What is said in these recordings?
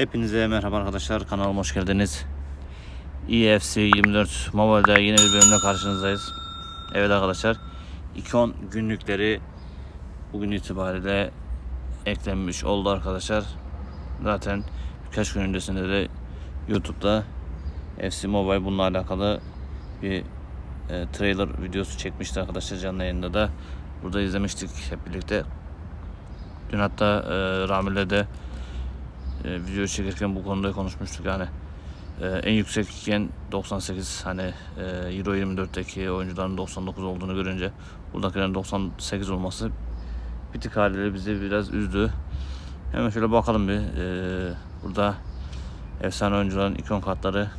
Hepinize merhaba arkadaşlar. Kanalıma hoş geldiniz. EFC 24 Mobile'da yeni bir bölümle karşınızdayız. Evet arkadaşlar. ikon günlükleri bugün itibariyle eklenmiş oldu arkadaşlar. Zaten birkaç gün öncesinde de YouTube'da FC Mobile bununla alakalı bir e, trailer videosu çekmişti arkadaşlar canlı yayında da. Burada izlemiştik hep birlikte. Dün hatta e, Ramil'le de e, video çekerken bu konuda konuşmuştuk yani e, en yüksek iken 98 hani e, Euro 24'teki oyuncuların 99 olduğunu görünce buradakilerin 98 olması bir tık haliyle bizi biraz üzdü. Hemen şöyle bakalım bir e, burada efsane oyuncuların ikon kartları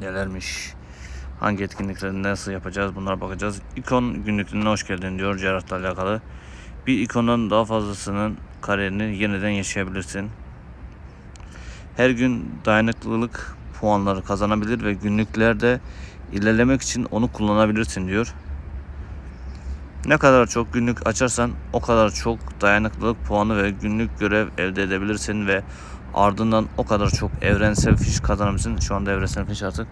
nelermiş hangi etkinlikleri nasıl yapacağız bunlara bakacağız. İkon günlüklerine hoş geldin diyor Gerard'la alakalı. Bir ikondan daha fazlasının kariyerini yeniden yaşayabilirsin. Her gün dayanıklılık puanları kazanabilir ve günlüklerde ilerlemek için onu kullanabilirsin diyor. Ne kadar çok günlük açarsan o kadar çok dayanıklılık puanı ve günlük görev elde edebilirsin ve ardından o kadar çok evrensel fiş kazanabilirsin. Şu anda evrensel fiş artık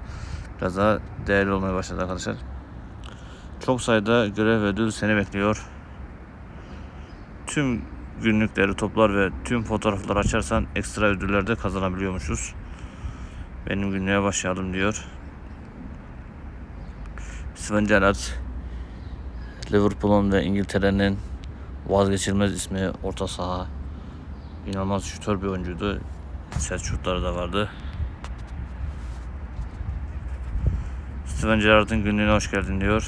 biraz daha değerli olmaya başladı arkadaşlar. Çok sayıda görev ve ödül seni bekliyor tüm günlükleri toplar ve tüm fotoğrafları açarsan ekstra ödüller de kazanabiliyormuşuz. Benim günlüğe başlayalım diyor. Sven Gerrard Liverpool'un ve İngiltere'nin vazgeçilmez ismi orta saha. İnanılmaz şutör bir oyuncuydu. Set şutları da vardı. Steven Gerrard'ın günlüğüne hoş geldin diyor.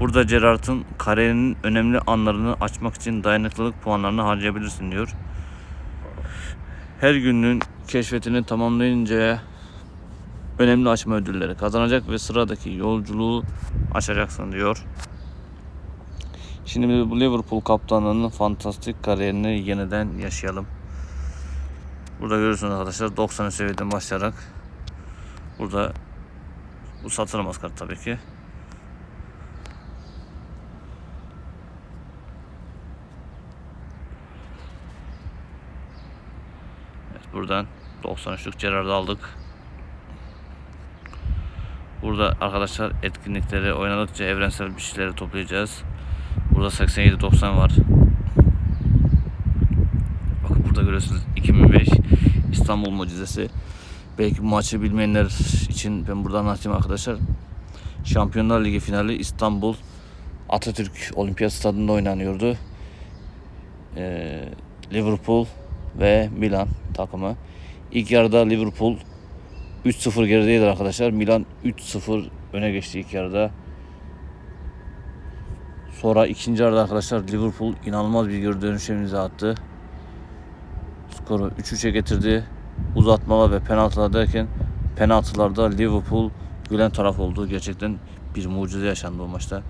Burada Gerrard'ın kariyerinin önemli anlarını açmak için dayanıklılık puanlarını harcayabilirsin diyor. Her günün keşfetini tamamlayınca önemli açma ödülleri kazanacak ve sıradaki yolculuğu açacaksın diyor. Şimdi bu Liverpool kaptanının fantastik kariyerini yeniden yaşayalım. Burada görüyorsunuz arkadaşlar 90 seviyeden başlayarak burada bu satılamaz kart tabii ki. Buradan 93'lük Gerard'ı aldık. Burada arkadaşlar etkinlikleri oynadıkça evrensel bir şeyleri toplayacağız. Burada 87-90 var. Bakın burada görüyorsunuz 2005 İstanbul mucizesi. Belki bu maçı bilmeyenler için ben buradan anlatayım arkadaşlar. Şampiyonlar Ligi finali İstanbul Atatürk Olimpiyat Stadında oynanıyordu. Ee, Liverpool ve Milan takımı. İlk yarıda Liverpool 3-0 gerideydi arkadaşlar. Milan 3-0 öne geçti ilk yarıda. Sonra ikinci yarıda arkadaşlar Liverpool inanılmaz bir geri dönüşe attı. Skoru 3-3'e getirdi. Uzatmalar ve penaltılar derken penaltılarda Liverpool gülen taraf oldu. Gerçekten bir mucize yaşandı o maçta.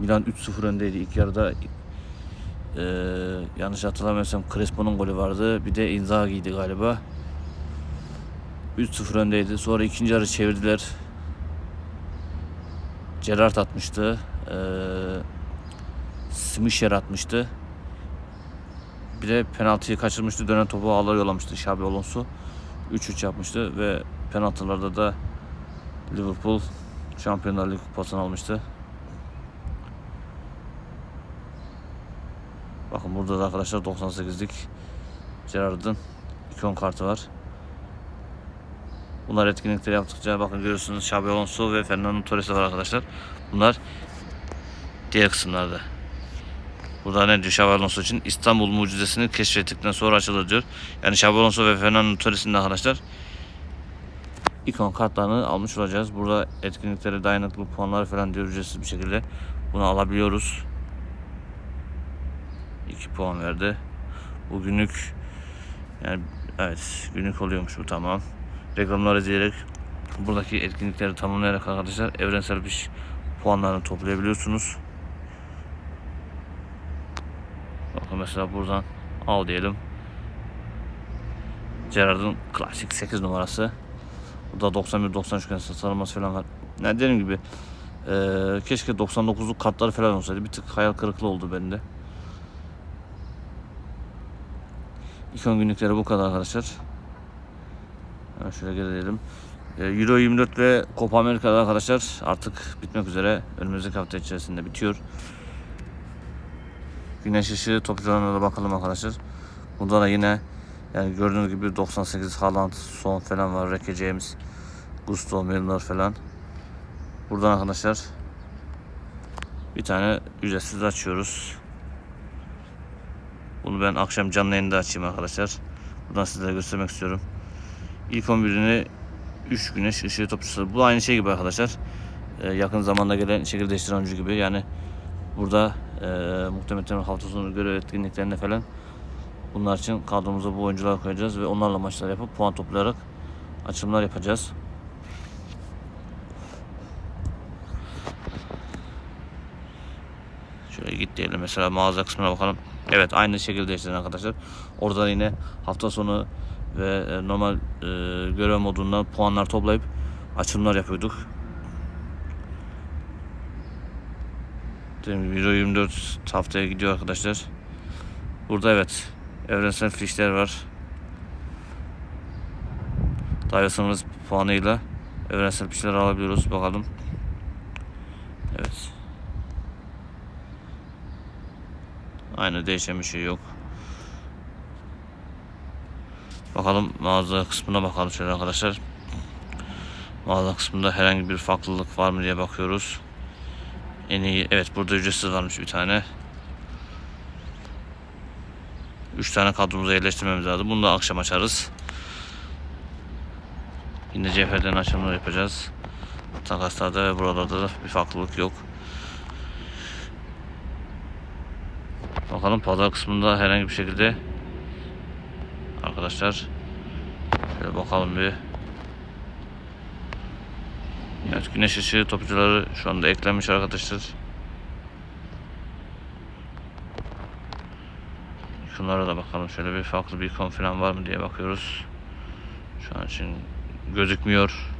Milan 3-0 öndeydi ilk yarıda. Ee, yanlış hatırlamıyorsam Crespo'nun golü vardı. Bir de Inzaghi'ydi galiba. 3-0 öndeydi. Sonra ikinci yarı çevirdiler. Gerrard atmıştı. Ee, Smisher atmıştı. Bir de penaltıyı kaçırmıştı. Dönen topu ağlar yollamıştı Xabi Alonso. 3-3 yapmıştı ve penaltılarda da Liverpool Şampiyonlar Ligi kupasını almıştı. Bakın burada da arkadaşlar 98'lik Gerrard'ın ikon kartı var. Bunlar etkinlikleri yaptıkça bakın görüyorsunuz Xabi Alonso ve Fernando Torres var arkadaşlar. Bunlar diğer kısımlarda. Burada ne diyor Xabi Alonso için? İstanbul mucizesini keşfettikten sonra açılır diyor. Yani Xabi Alonso ve Fernando Torres'in arkadaşlar ikon kartlarını almış olacağız. Burada etkinliklere dayanıklı puanlar falan diyor ücretsiz bir şekilde bunu alabiliyoruz. 2 puan verdi. Bu günlük yani evet günlük oluyormuş bu tamam. Reklamlar izleyerek buradaki etkinlikleri tamamlayarak arkadaşlar evrensel bir puanlarını toplayabiliyorsunuz. Bakın mesela buradan al diyelim. Gerard'ın klasik 8 numarası. Bu da 91-93 gün satılması falan var. Yani dediğim gibi e, keşke 99'luk kartları falan olsaydı. Bir tık hayal kırıklığı oldu bende. İlk 10 günlükleri bu kadar arkadaşlar. Hemen şöyle gelelim. Ee, Euro 24 ve Copa Amerika'da arkadaşlar artık bitmek üzere. Önümüzdeki hafta içerisinde bitiyor. Güneş ışığı topçularına da bakalım arkadaşlar. Burada da yine yani gördüğünüz gibi 98 Haaland, Son falan var. Reke James, Gusto, Milner falan. Buradan arkadaşlar bir tane ücretsiz açıyoruz. Bunu ben akşam canlı yayında açayım arkadaşlar. Buradan sizlere göstermek istiyorum. İlk 11'ini 3 güneş ışığı topçusu. Bu aynı şey gibi arkadaşlar. Ee, yakın zamanda gelen şekil değiştiren oyuncu gibi. Yani burada e, muhtemelen hafta sonu görev etkinliklerinde falan bunlar için kadromuza bu oyuncuları koyacağız ve onlarla maçlar yapıp puan toplayarak açılımlar yapacağız. Şöyle git diyelim mesela mağaza kısmına bakalım. Evet aynı şekilde değiştiren arkadaşlar. Orada yine hafta sonu ve e, normal e, görev modundan puanlar toplayıp açılımlar yapıyorduk. Dediğim Euro 24 haftaya gidiyor arkadaşlar. Burada evet evrensel fişler var. Dayasımız puanıyla evrensel fişler alabiliyoruz. Bakalım. Evet. Aynı değişen bir şey yok. Bakalım mağaza kısmına bakalım şöyle arkadaşlar. Mağaza kısmında herhangi bir farklılık var mı diye bakıyoruz. En iyi evet burada ücretsiz varmış bir tane. 3 tane kadromuza yerleştirmemiz lazım. Bunu da akşam açarız. Yine cevherden açımlar yapacağız. Takaslarda ve buralarda da bir farklılık yok. Bakalım pazar kısmında herhangi bir şekilde arkadaşlar şöyle bakalım bir Evet güneş ışığı topçuları şu anda eklenmiş arkadaşlar. Şunlara da bakalım şöyle bir farklı bir ikon falan var mı diye bakıyoruz. Şu an için gözükmüyor.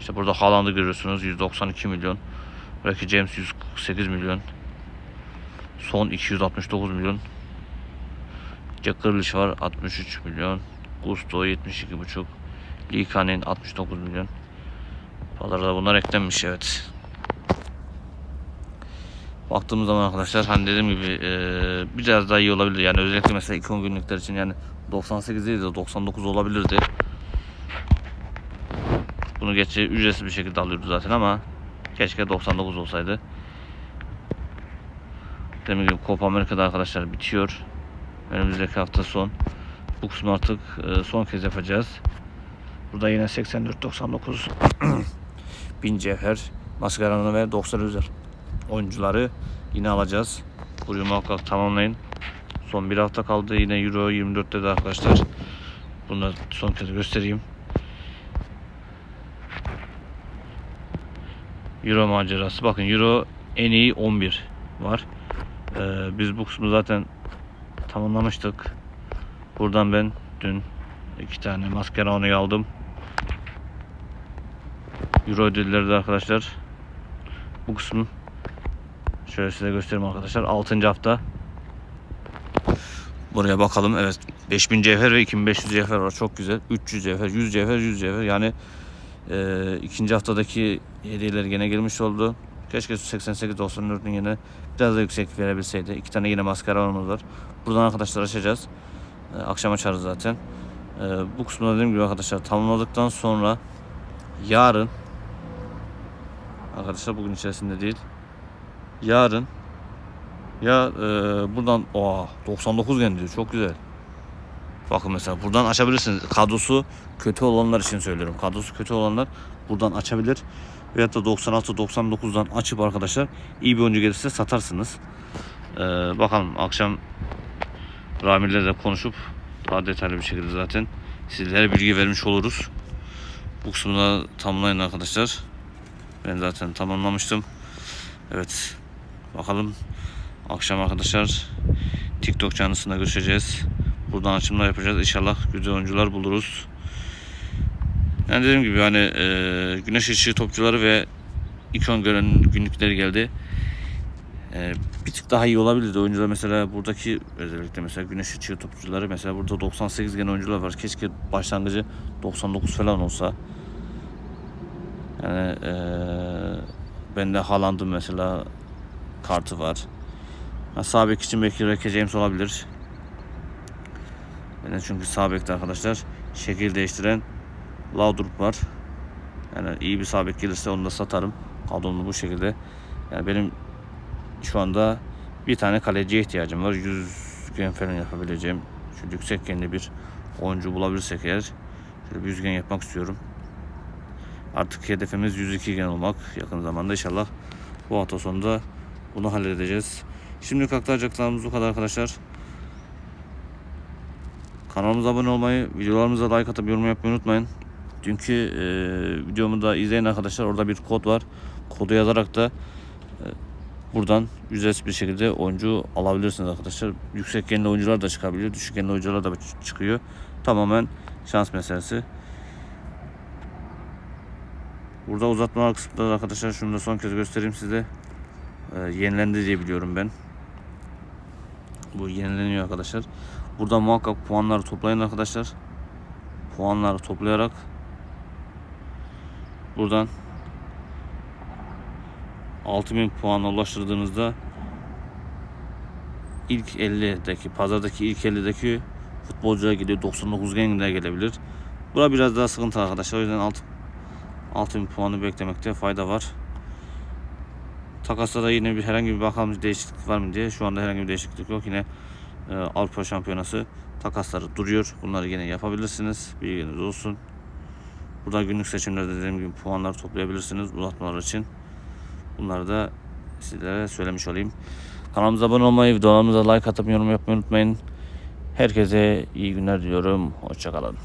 İşte burada Haaland'ı görüyorsunuz 192 milyon. Belki James 148 milyon. Son 269 milyon. Grealish var 63 milyon. Gusto 72,5. Lee Kanin 69 milyon. Pazarda bunlar eklenmiş evet. Baktığımız zaman arkadaşlar hani dediğim gibi e, biraz daha iyi olabilir. Yani özellikle mesela 2 günlükler için yani 98 değil de 99 olabilirdi. Bunu geçe ücretsiz bir şekilde alıyoruz zaten ama keşke 99 olsaydı. Demek gibi Copa Amerika'da arkadaşlar bitiyor. Önümüzdeki hafta son. Bu kısmı artık e, son kez yapacağız. Burada yine 84-99 bin cevher, maskaronu ve 90 özel oyuncuları yine alacağız. Burayı muhakkak tamamlayın. Son bir hafta kaldı. Yine Euro 24'te de arkadaşlar. Bunu son kez göstereyim. Euro macerası. Bakın Euro en iyi 11 var. Ee, biz bu kısmı zaten tamamlamıştık. Buradan ben dün iki tane maskeronuyu aldım. Euro ödülleri de arkadaşlar. Bu kısmı şöyle size göstereyim arkadaşlar. 6. hafta. Buraya bakalım. Evet. 5000 cevher ve 2500 cevher var. Çok güzel. 300 cevher, 100 cevher, 100 cevher. Yani e, ikinci haftadaki hediyeler gene gelmiş oldu. Keşke 88-94'ün yine biraz da yüksek verebilseydi. İki tane yine maskaramız var. Buradan arkadaşlar açacağız. E, akşam açarız zaten. E, bu kısmında dediğim gibi arkadaşlar tamamladıktan sonra yarın arkadaşlar bugün içerisinde değil. Yarın ya e, buradan oha 99 geldi çok güzel. Bakın mesela buradan açabilirsiniz. Kadrosu kötü olanlar için söylüyorum. Kadrosu kötü olanlar buradan açabilir. Veyahut da 96-99'dan açıp arkadaşlar iyi bir oyuncu gelirse satarsınız. Ee, bakalım akşam Ramir'le de konuşup daha detaylı bir şekilde zaten sizlere bilgi vermiş oluruz. Bu kısmını tamamlayın arkadaşlar. Ben zaten tamamlamıştım. Evet. Bakalım akşam arkadaşlar TikTok canlısında görüşeceğiz. Buradan açımlar yapacağız. İnşallah güzel oyuncular buluruz. Yani dediğim gibi hani e, güneş ışığı topçuları ve ikon gören günlükleri geldi. E, bir tık daha iyi olabilirdi. Oyuncular mesela buradaki özellikle mesela güneş ışığı topçuları mesela burada 98 gene oyuncular var. Keşke başlangıcı 99 falan olsa. Yani eee bende Haaland'ın mesela kartı var. Ha, sağ için belki Reke James olabilir. Bende çünkü sağ bekte arkadaşlar şekil değiştiren Laudrup var. Yani iyi bir sağ bek gelirse onu da satarım. Kadromu bu şekilde. Yani benim şu anda bir tane kaleciye ihtiyacım var. 100 gen falan yapabileceğim. Şu yüksek genli bir oyuncu bulabilirsek eğer. Şöyle bir 100 gen yapmak istiyorum. Artık hedefimiz 102 gen olmak yakın zamanda inşallah. Bu hafta sonunda bunu halledeceğiz. Şimdi aktaracaklarımız bu kadar arkadaşlar. Kanalımıza abone olmayı, videolarımıza like atıp yorum yapmayı unutmayın. Dünkü e, videomu da izleyin arkadaşlar. Orada bir kod var. Kodu yazarak da e, buradan ücretsiz bir şekilde oyuncu alabilirsiniz arkadaşlar. Yüksek genli oyuncular da çıkabiliyor. Düşük genli oyuncular da çıkıyor. Tamamen şans meselesi. Burada uzatmalar kısımları arkadaşlar şunu da son kez göstereyim size. E, yenilendi diye biliyorum ben. Bu yenileniyor arkadaşlar. Burada muhakkak puanları toplayın arkadaşlar. Puanları toplayarak buradan 6000 puana ulaştırdığınızda ilk 50'deki pazardaki ilk 50'deki futbolcuya geliyor 99 gengine gelebilir. Bura biraz daha sıkıntı arkadaşlar. O yüzden alt 6000 puanı beklemekte fayda var. Takasta yine bir herhangi bir bakalım değişiklik var mı diye. Şu anda herhangi bir değişiklik yok. Yine e, Avrupa Şampiyonası takasları duruyor. Bunları yine yapabilirsiniz. Bilginiz olsun. Burada günlük seçimlerde dediğim gibi puanlar toplayabilirsiniz uzatmalar için. Bunları da sizlere söylemiş olayım. Kanalımıza abone olmayı, videolarımıza like atıp yorum yapmayı unutmayın. Herkese iyi günler diliyorum. Hoşçakalın.